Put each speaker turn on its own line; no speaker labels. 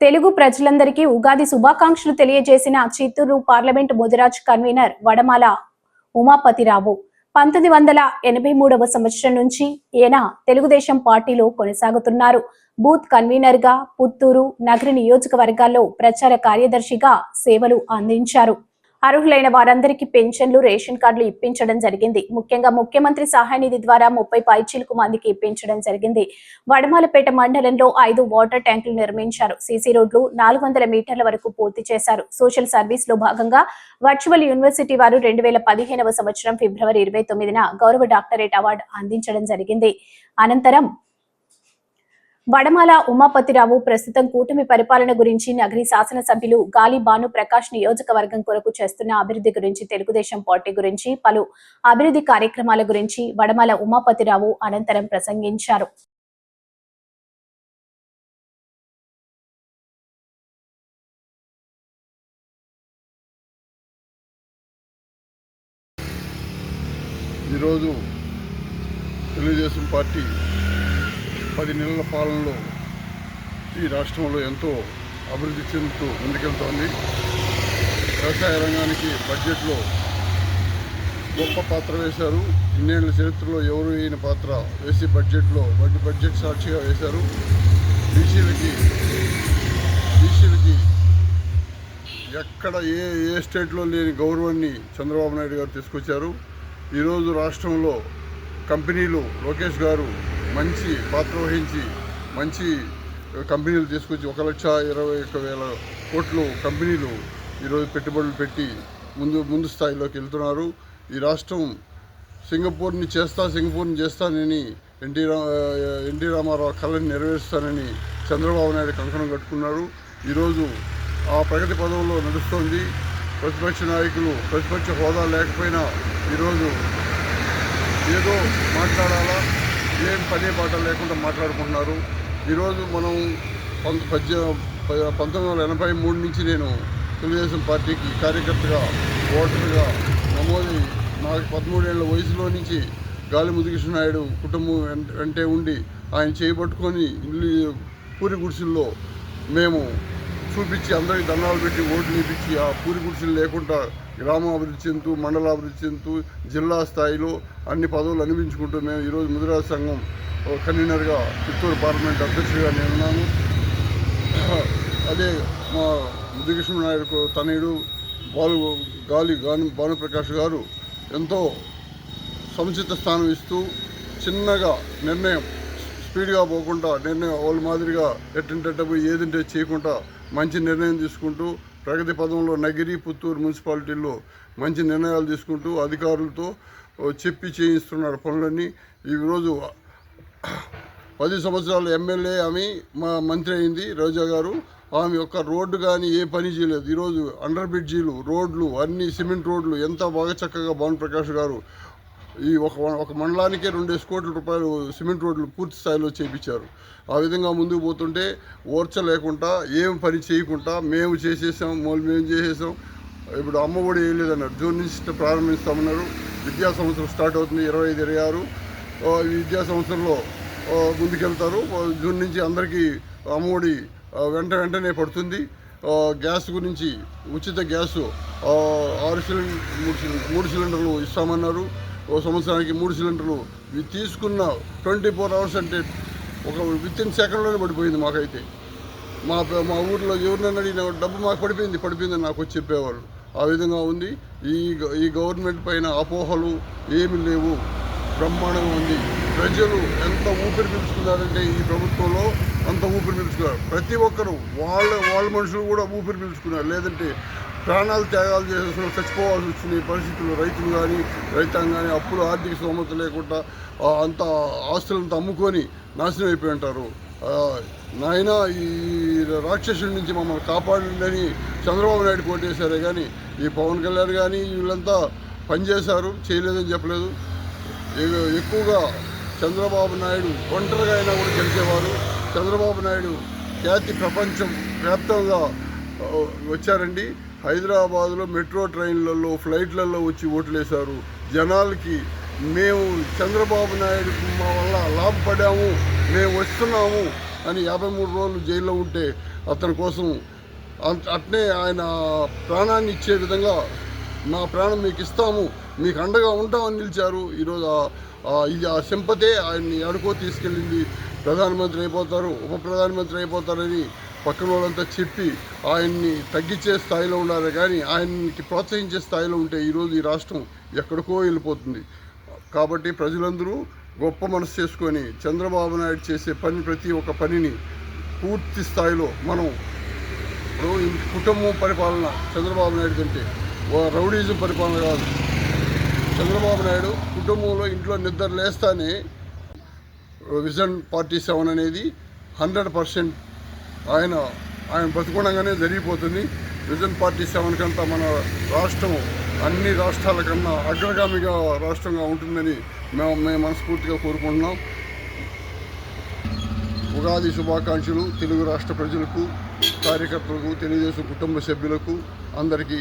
తెలుగు ప్రజలందరికీ ఉగాది శుభాకాంక్షలు తెలియజేసిన చిత్తూరు పార్లమెంట్ ముదిరాజ్ కన్వీనర్ వడమాల ఉమాపతిరావు. పంతొమ్మిది వందల ఎనభై మూడవ సంవత్సరం నుంచి ఈయన తెలుగుదేశం పార్టీలో కొనసాగుతున్నారు. బూత్ కన్వీనర్గా పుత్తూరు నగర నియోజకవర్గాల్లో ప్రచార కార్యదర్శిగా సేవలు అందించారు. అర్హులైన వారందరికీ పెన్షన్లు రేషన్ కార్డులు ఇప్పించడం జరిగింది. ముఖ్యంగా ముఖ్యమంత్రి సహాయ నిధి ద్వారా ముప్పై పైచీలకు మందికి ఇప్పించడం జరిగింది. వడమాలపేట మండలంలో ఐదు వాటర్ ట్యాంకులు నిర్మించారు. సీసీ రోడ్లు నాలుగు వందల మీటర్ల వరకు పూర్తి చేశారు. సోషల్ సర్వీస్లో భాగంగా వర్చువల్ యూనివర్సిటీ వారు రెండు వేల పదిహేనవ సంవత్సరం ఫిబ్రవరి ఇరవై తొమ్మిదిన గౌరవ డాక్టరేట్ అవార్డు అందించడం జరిగింది. అనంతరం వడమాల ఉమాపతిరావు ప్రస్తుతం కూటమి పరిపాలన గురించి నగరి శాసనసభ్యులు గాలి భాను ప్రకాష్ నియోజకవర్గం కొరకు చేస్తున్న అభివృద్ధి గురించి తెలుగుదేశం పార్టీ గురించి పలు అభివృద్ధి కార్యక్రమాల గురించి వడమాల ఉమాపతిరావు అనంతరం ప్రసంగించారు.
ఈరోజు తెలుగుదేశం పార్టీ పది నెలల పాలనలో ఈ రాష్ట్రంలో ఎంతో అభివృద్ధి చెందుతూ ముందుకెళ్తోంది. వ్యవసాయ రంగానికి బడ్జెట్లో గొప్ప పాత్ర వేశారు. ఇన్నేళ్ళ చరిత్రలో ఎవరు ఈయన పాత్ర వేసి బడ్జెట్లో బడ్జెట్ బడ్జెట్ సాక్షిగా వేశారు. బీసీలకి బీసీలకి ఎక్కడ ఏ ఏ స్టేట్లో లేని గౌరవాన్ని చంద్రబాబు నాయుడు గారు తీసుకొచ్చారు. ఈరోజు రాష్ట్రంలో కంపెనీలు లోకేష్ గారు మంచి పాత్ర వహించి మంచి కంపెనీలు తీసుకొచ్చి ఒక లక్ష ఇరవై ఒక వేల కోట్లు కంపెనీలు ఈరోజు పెట్టుబడులు పెట్టి ముందు ముందు స్థాయిలోకి వెళ్తున్నారు. ఈ రాష్ట్రం సింగపూర్ని చేస్తా సింగపూర్ని చేస్తానని ఎన్టీ రా ఎన్టీ రామారావు కళని నెరవేరుస్తానని చంద్రబాబు నాయుడు కంకణం కట్టుకున్నారు. ఈరోజు ఆ ప్రగతి పదంలో నడుస్తోంది. ప్రతిపక్ష నాయకులు ప్రతిపక్ష హోదా లేకపోయినా ఈరోజు ఏదో మాట్లాడాలా? ఏం పనే పాట లేకుండా మాట్లాడుకుంటున్నారు. ఈరోజు మనం పంత పద్య పంతొమ్మిది వందల ఎనభై మూడు నుంచి నేను తెలుగుదేశం పార్టీకి కార్యకర్తగా ఓటర్గా నమోదు నాకు పదమూడేళ్ళ వయసులో నుంచి గాలి ముదికృష్ణ నాయుడు కుటుంబం వెంటే ఉండి ఆయన చేయబట్టుకొని ఇల్లు పూరి గుడిసెల్లో మేము చూపించి అందరికి దండాలు పెట్టి ఓట్లు ఇప్పించి ఆ పూరి గుడిసెలు లేకుండా గ్రామం అభివృద్ధి చెందుతూ మండల అభివృద్ధి చెందుతూ జిల్లా స్థాయిలో అన్ని పదవులు అనిపించుకుంటూ మేము ఈరోజు ముదిరాజ్ సంఘం కన్వీనర్గా చిత్తూరు పార్లమెంట్ అధ్యక్షుడిగా నేను ఉన్నాను. అదే మా ముద్దుకృష్ణ నాయుడు తనయుడు బాలు గాలి గాను భానుప్రకాష్ గారు ఎంతో సముచిత స్థానం ఇస్తూ చిన్నగా నిర్ణయం స్పీడ్గా పోకుండా నిర్ణయం వాళ్ళ మాదిరిగా ఎట్టింటే ఏదింటే చేయకుండా మంచి నిర్ణయం తీసుకుంటూ ప్రగతి పదంలో నగిరి పుత్తూరు మున్సిపాలిటీల్లో మంచి నిర్ణయాలు తీసుకుంటూ అధికారులతో చెప్పి చేయిస్తున్నారు పనులన్నీ. ఈరోజు పది సంవత్సరాలు ఎమ్మెల్యే ఆమె మా మంత్రి అయింది రోజా గారు. ఆమె యొక్క రోడ్డు కానీ ఏ పని చేయలేదు. ఈరోజు అండర్ బ్రిడ్జీలు రోడ్లు అన్ని సిమెంట్ రోడ్లు ఎంత బాగా చక్కగా భాను ప్రకాష్ గారు ఈ ఒక ఒక మండలానికే రెండేసి కోట్ల రూపాయలు సిమెంట్ రోడ్లు పూర్తి స్థాయిలో చేయించారు ఆ విధంగా ముందుకు పోతుంటే ఓర్చలేకుండా ఏం పని చేయకుండా మేము చేసేసాం మొదలు మేము చేసేసాం. ఇప్పుడు అమ్మ ఒడి వేయలేదన్నారు జూన్ నుంచి ప్రారంభిస్తామన్నారు. విద్యా సంవత్సరం స్టార్ట్ అవుతుంది ఇరవై ఐదు ఇరవై ఆరు. ఈ విద్యా సంవత్సరంలో ముందుకెళ్తారు. జూన్ నుంచి అందరికీ అమ్మఒడి ఒడి వెంట వెంటనే పడుతుంది. గ్యాస్ గురించి ఉచిత గ్యాసు ఆరు సిలిండర్ సిలిండర్ మూడు సిలిండర్లు ఇస్తామన్నారు. ఓ సంవత్సరానికి మూడు సిలిండర్లు. ఇవి తీసుకున్న ట్వంటీ ఫోర్ అవర్స్ అంటే ఒక విత్ ఇన్ సెకండ్లోనే పడిపోయింది మాకైతే. మా మా ఊర్లో ఎవరినైనా అడిగిన డబ్బు మాకు పడిపోయింది పడిపోయిందని నాకు వచ్చి చెప్పేవాళ్ళు. ఆ విధంగా ఉంది. ఈ గ- ఈ గవర్నమెంట్ పైన అపోహలు ఏమి లేవు. బ్రహ్మాండంగా ఉంది. ప్రజలు ఎంత ఊపిరి పీల్చుకున్నారంటే ఈ ప్రభుత్వంలో అంత ఊపిరి పీల్చుకున్నారు. ప్రతి ఒక్కరు వాళ్ళ వాళ్ళ మనుషులు కూడా ఊపిరి పీల్చుకున్నారు. లేదంటే ప్రాణాలు త్యాగాలు చేసేసిన చచ్చిపోవాల్సి వచ్చిన పరిస్థితులు రైతులు కానీ రైతాంగం కానీ అప్పులు ఆర్థిక స్తోమత లేకుండా అంత ఆస్తులంతా అమ్ముకొని నాశనం అయిపోయి ఉంటారు. నాయన ఈ రాక్షసుడి నుంచి మమ్మల్ని కాపాడండి చంద్రబాబు నాయుడు కోటేశారే కానీ ఈ పవన్ కళ్యాణ్ కానీ వీళ్ళంతా పనిచేశారు చేయలేదని చెప్పలేదు. ఎక్కువగా చంద్రబాబు నాయుడు ఒంటరిగా అయినా కూడా గెలిచేవారు. చంద్రబాబు నాయుడు ఖ్యాతి ప్రపంచం వ్యాప్తంగా వచ్చారండి. హైదరాబాద్లో మెట్రో ట్రైన్లలో ఫ్లైట్లలో వచ్చి ఓట్లేశారు. జనాలకి మేము చంద్రబాబు నాయుడు మా వల్ల లాభపడాము మేము వస్తున్నాము అని యాభై మూడు రోజులు జైల్లో ఉంటే అతని కోసం అట్నే ఆయన ప్రాణాన్ని ఇచ్చే విధంగా నా ప్రాణం మీకు ఇస్తాము మీకు అండగా ఉంటామని నిలిచారు. ఈరోజు ఆ- ఇది ఆ సింపతే ఆయన్ని అడుగు తీసుకెళ్ళింది. ప్రధానమంత్రి అయిపోతారు ఉప ప్రధానమంత్రి అయిపోతారని పక్కన వాళ్ళంతా చెప్పి ఆయన్ని తగ్గించే స్థాయిలో ఉండాలి కానీ ఆయన్ని ప్రోత్సహించే స్థాయిలో ఉంటే ఈరోజు ఈ రాష్ట్రం ఎక్కడికో వెళ్ళిపోతుంది. కాబట్టి ప్రజలందరూ గొప్ప మనసు చేసుకొని చంద్రబాబు నాయుడు చేసే పని ప్రతి ఒక్క పనిని పూర్తి స్థాయిలో మనం ఇప్పుడు కుటుంబం పరిపాలన చంద్రబాబు నాయుడు కంటే రౌడీజం పరిపాలన కాదు. చంద్రబాబు నాయుడు కుటుంబంలో ఇంట్లో నిద్ర లేస్తానే విజన్ పార్టీ సెవెన్ అనేది హండ్రెడ్ పర్సెంట్ ఆయన ఆయన బతుకుండగానే జరిగిపోతుంది. విజన్ పార్టీ సెవెన్ కంతా మన రాష్ట్రం అన్ని రాష్ట్రాల కన్నా అగ్రగామిగా రాష్ట్రంగా ఉంటుందని మేము మేము మనస్ఫూర్తిగా కోరుకుంటున్నాం. ఉగాది శుభాకాంక్షలు తెలుగు రాష్ట్ర ప్రజలకు కార్యకర్తలకు తెలుగుదేశం కుటుంబ సభ్యులకు అందరికీ